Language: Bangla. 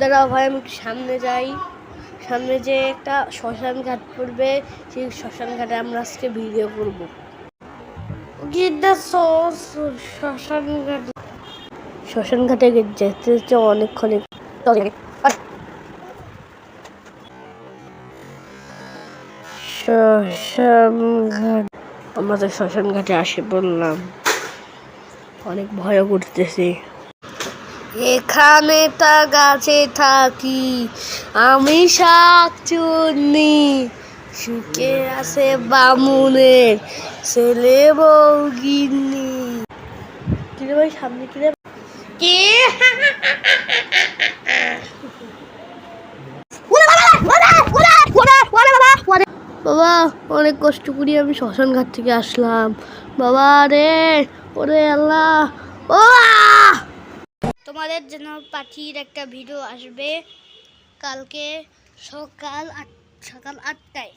দাঁড়া ভাই, আমি সামনে যাই। সামনে যে একটা শ্মশান ঘাট পড়বে, সেই শ্মশান ঘাটে আমরা আজকে ভিডিও করব। শ্মশান ঘাট। শ্মশান ঘাটে যেতে যেতে অনেকক্ষণ। শ্মশান ঘাট। আমরা তো শ্মশান ঘাটে আসে বললাম অনেক ভয় করতেছি। এখানে তা গাছে থাকি আমি শাক চুন্নি। সুখে আছে বামুনের ছেলে বউ গিন্নি। কিরে ভাই সামনে কিরে কে? বাবা অনেক কষ্ট করি আমি শ্মশান ঘাট থেকে আসলাম। বাবা রে ওরে আল্লাহ। ও তোমাদের জন্য পাখির একটা ভিডিও আসবে কালকে সকাল আট সকাল আটটায়।